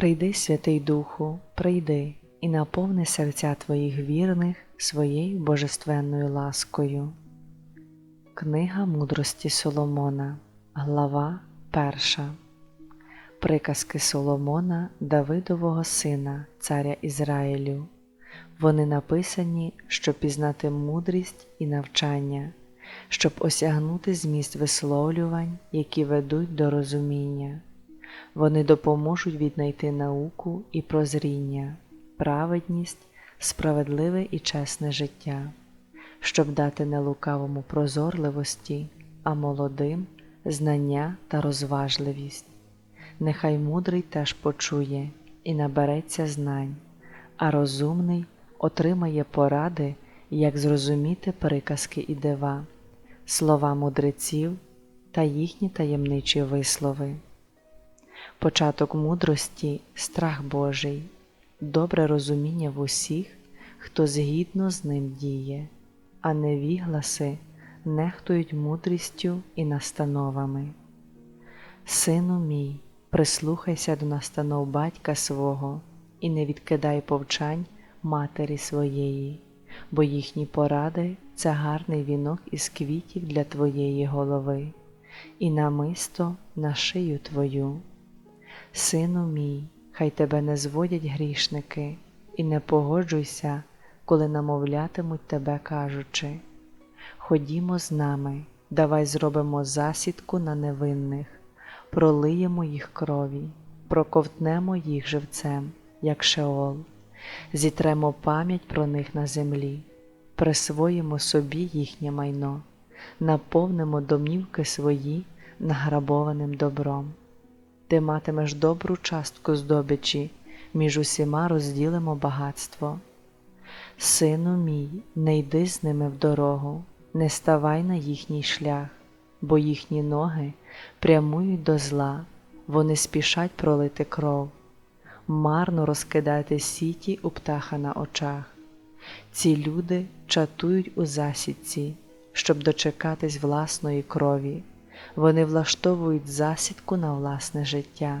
Прийди, Святий Духу, прийди і наповни серця Твоїх вірних своєю божественною ласкою. Книга мудрості Соломона, глава перша. Приказки Соломона, Давидового сина, царя Ізраїлю. Вони написані, щоб пізнати мудрість і навчання, щоб осягнути зміст висловлювань, які ведуть до розуміння. Вони допоможуть віднайти науку і прозріння, праведність, справедливе і чесне життя, щоб дати не лукавому прозорливості, а молодим знання та розважливість. Нехай мудрий теж почує і набереться знань, а розумний отримає поради, як зрозуміти приказки і дива, слова мудреців та їхні таємничі вислови. Початок мудрості страх Божий, добре розуміння в усіх, хто згідно з ним діє, а невігласи нехтують мудрістю і настановами. Сину мій, прислухайся до настанов батька свого і не відкидай повчань матері своєї, бо їхні поради це гарний вінок із квітів для твоєї голови, і намисто на шию твою. Сину мій, хай тебе не зводять грішники, і не погоджуйся, коли намовлятимуть тебе, кажучи Ходімо з нами, давай зробимо засідку на невинних, пролиємо їх крові, проковтнемо їх живцем, як шеол, зітремо пам'ять про них на землі, присвоїмо собі їхнє майно, наповнимо домівки свої награбованим добром. Ти матимеш добру частку здобичі, між усіма розділимо багатство. Сину мій, не йди з ними в дорогу, не ставай на їхній шлях, бо їхні ноги прямують до зла, вони спішать пролити кров, марно розкидати сіті у птаха на очах. Ці люди чатують у засідці, щоб дочекатись власної крові. Вони влаштовують засідку на власне життя.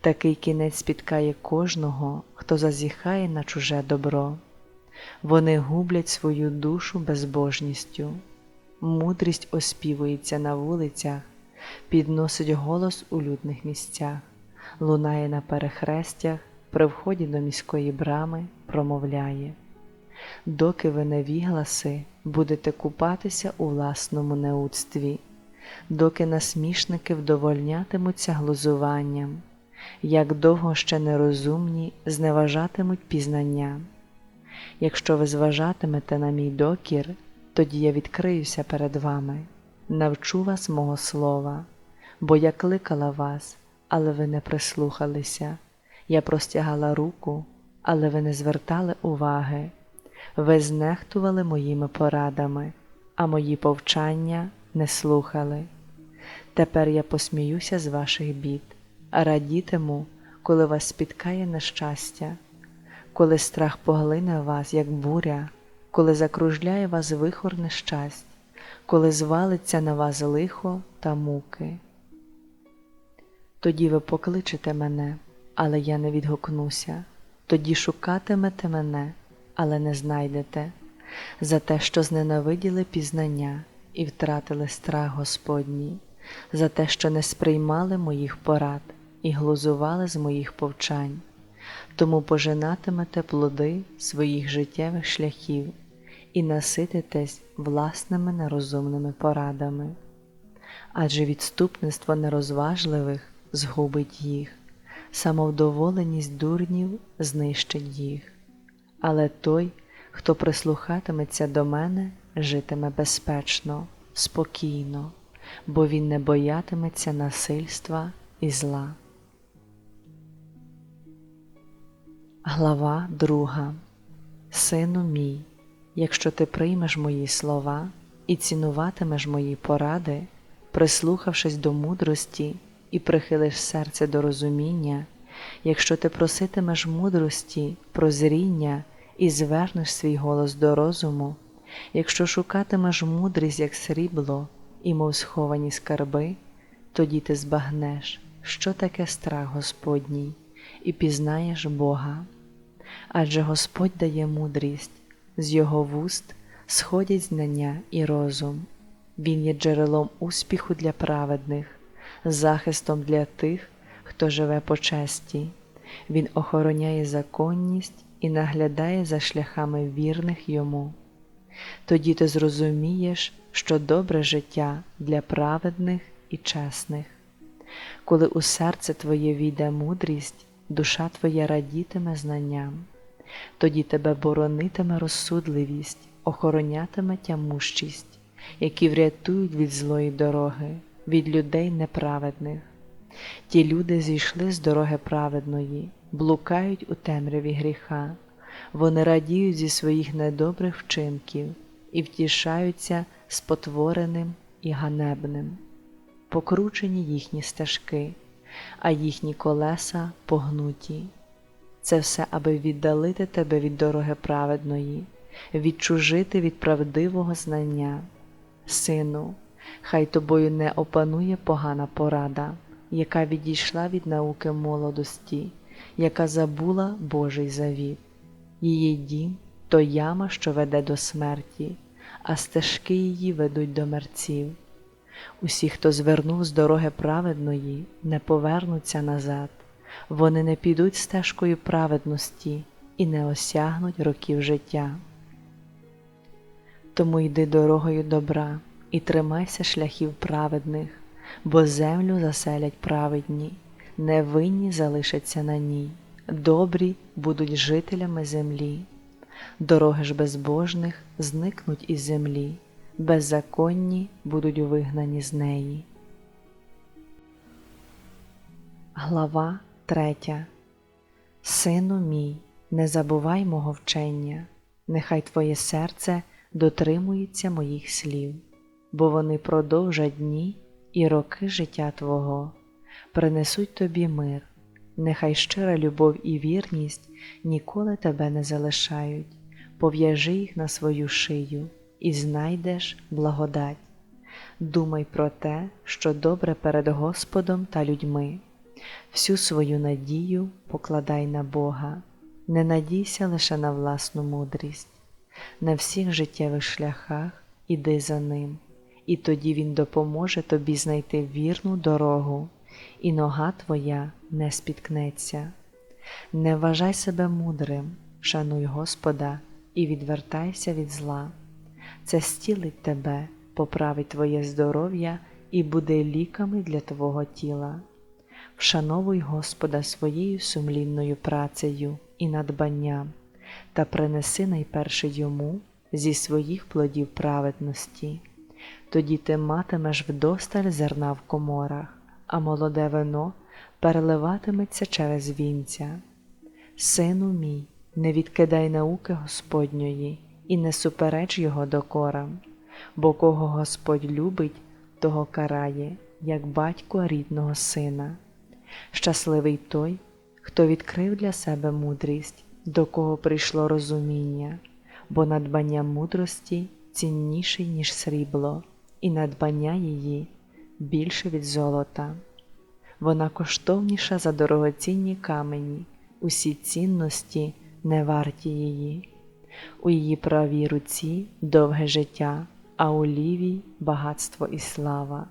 Такий кінець спіткає кожного, хто зазіхає на чуже добро. Вони гублять свою душу безбожністю. Мудрість оспівується на вулицях, підносить голос у людних місцях, лунає на перехрестях, при вході до міської брами промовляє. Доки ви невігласи, будете купатися у власному неудстві доки насмішники вдовольнятимуться глузуванням, як довго ще нерозумні зневажатимуть пізнання. Якщо ви зважатимете на мій докір, тоді я відкриюся перед вами, навчу вас мого слова, бо я кликала вас, але ви не прислухалися, я простягала руку, але ви не звертали уваги, ви знехтували моїми порадами, а мої повчання не слухали. Тепер я посміюся з ваших бід, а радітиму, коли вас спіткає нещастя, коли страх поглине вас, як буря, коли закружляє вас вихор нещасть, коли звалиться на вас лихо та муки. Тоді ви покличете мене, але я не відгукнуся, тоді шукатимете мене, але не знайдете, за те, що зненавиділи пізнання і втратили страх Господній, за те, що не сприймали моїх порад і глузували з моїх повчань, тому пожинатимете плоди своїх життєвих шляхів і насититесь власними нерозумними порадами, адже відступництво нерозважливих згубить їх, самовдоволеність дурнів знищить їх, але той, хто прислухатиметься до мене, житиме безпечно, спокійно, бо він не боятиметься насильства і зла. Глава друга. Сину мій, якщо ти приймеш мої слова і цінуватимеш мої поради, прислухавшись до мудрості і прихилиш серце до розуміння, якщо ти проситимеш мудрості, прозріння і звернеш свій голос до розуму, Якщо шукатимеш мудрість, як срібло, і мов сховані скарби, тоді ти збагнеш, що таке страх Господній, і пізнаєш Бога. Адже Господь дає мудрість, з Його вуст сходять знання і розум. Він є джерелом успіху для праведних, захистом для тих, хто живе по честі. Він охороняє законність і наглядає за шляхами вірних йому. Тоді ти зрозумієш, що добре життя для праведних і чесних. Коли у серце твоє війде мудрість, душа твоя радітиме знанням, тоді тебе боронитиме розсудливість, охоронятиме тямущість, які врятують від злої дороги, від людей неправедних. Ті люди зійшли з дороги праведної, блукають у темряві гріха, вони радіють зі своїх недобрих вчинків і втішаються спотвореним і ганебним, покручені їхні стежки, а їхні колеса погнуті. Це все, аби віддалити тебе від дороги праведної, відчужити від правдивого знання. Сину, хай тобою не опанує погана порада, яка відійшла від науки молодості, яка забула Божий завіт. Її дім то яма, що веде до смерті, а стежки її ведуть до мерців. Усі, хто звернув з дороги праведної, не повернуться назад, вони не підуть стежкою праведності і не осягнуть років життя. Тому йди дорогою добра і тримайся шляхів праведних, бо землю заселять праведні, невинні залишаться на ній, добрі будуть жителями землі, дороги ж безбожних зникнуть із землі, беззаконні будуть вигнані з неї. Глава третя. Сину мій, не забувай мого вчення, нехай твоє серце дотримується моїх слів, бо вони продовжать дні і роки життя Твого, принесуть тобі мир, нехай щира любов і вірність ніколи тебе не залишають, пов'яжи їх на свою шию і знайдеш благодать. Думай про те, що добре перед Господом та людьми. Всю свою надію покладай на Бога, не надійся лише на власну мудрість, на всіх життєвих шляхах іди за ним, і тоді Він допоможе тобі знайти вірну дорогу, і нога твоя не спіткнеться. Не вважай себе мудрим, шануй Господа і відвертайся від зла. Це стілить тебе, поправить твоє здоров'я і буде ліками для твого тіла. Вшановуй Господа своєю сумлінною працею і надбанням, та принеси найперше йому зі своїх плодів праведності, тоді ти матимеш вдосталь зерна в коморах, а молоде вино переливатиметься через вінця. Сину мій, не відкидай науки Господньої і не супереч Його докорам, бо кого Господь любить, того карає, як батько рідного сина. Щасливий той, хто відкрив для себе мудрість, до кого прийшло розуміння, бо надбання мудрості цінніший, ніж срібло, і надбання її більше від золота. Вона коштовніша за дорогоцінні камені, усі цінності не варті її. У її правій руці довге життя, а у лівій багатство і слава.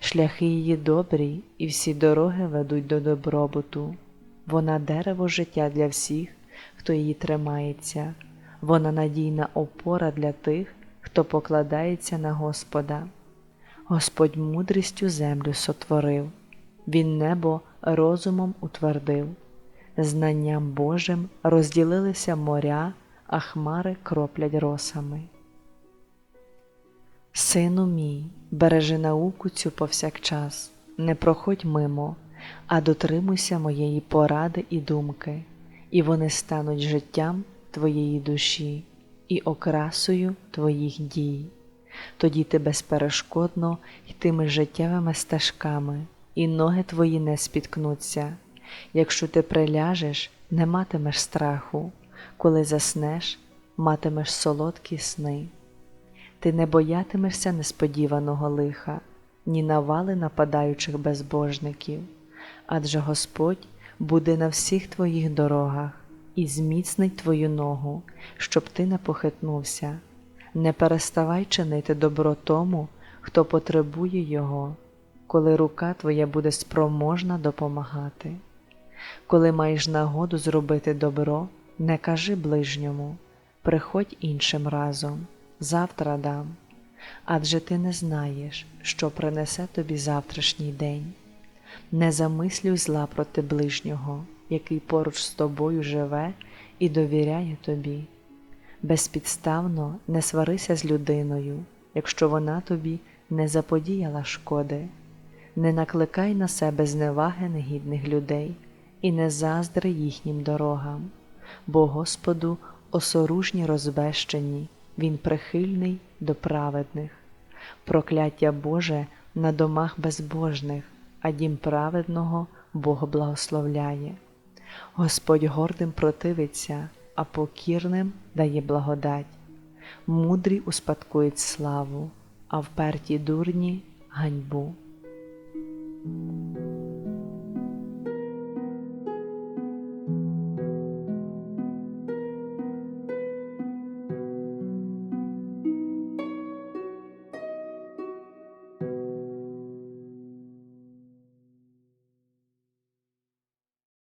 Шляхи її добрі, і всі дороги ведуть до добробуту. Вона дерево життя для всіх, хто її тримається, вона надійна опора для тих, хто покладається на Господа. Господь мудрістю землю сотворив, Він небо розумом утвердив, знанням Божим розділилися моря, а хмари кроплять росами. Сину мій, бережи науку цю повсякчас, не проходь мимо, а дотримуйся моєї поради і думки, і вони стануть життям твоєї душі і окрасою твоїх дій. Тоді ти безперешкодно йтимеш життєвими стежками, і ноги твої не спіткнуться. Якщо ти приляжеш, не матимеш страху, коли заснеш, матимеш солодкі сни. Ти не боятимешся несподіваного лиха, ні навали нападаючих безбожників, адже Господь буде на всіх твоїх дорогах і зміцнить твою ногу, щоб ти не похитнувся. Не переставай чинити добро тому, хто потребує його, коли рука твоя буде спроможна допомагати. Коли маєш нагоду зробити добро, не кажи ближньому, приходь іншим разом, завтра дам, адже ти не знаєш, що принесе тобі завтрашній день. Не замислюй зла проти ближнього, який поруч з тобою живе і довіряє тобі. Безпідставно не сварися з людиною, якщо вона тобі не заподіяла шкоди, не накликай на себе зневаги негідних людей і не заздри їхнім дорогам, бо Господу осоружні розбещені, Він прихильний до праведних, прокляття Боже на домах безбожних, а дім праведного Бог благословляє. Господь гордим противиться, а покірним дає благодать. Мудрі успадкують славу, а вперті дурні ганьбу.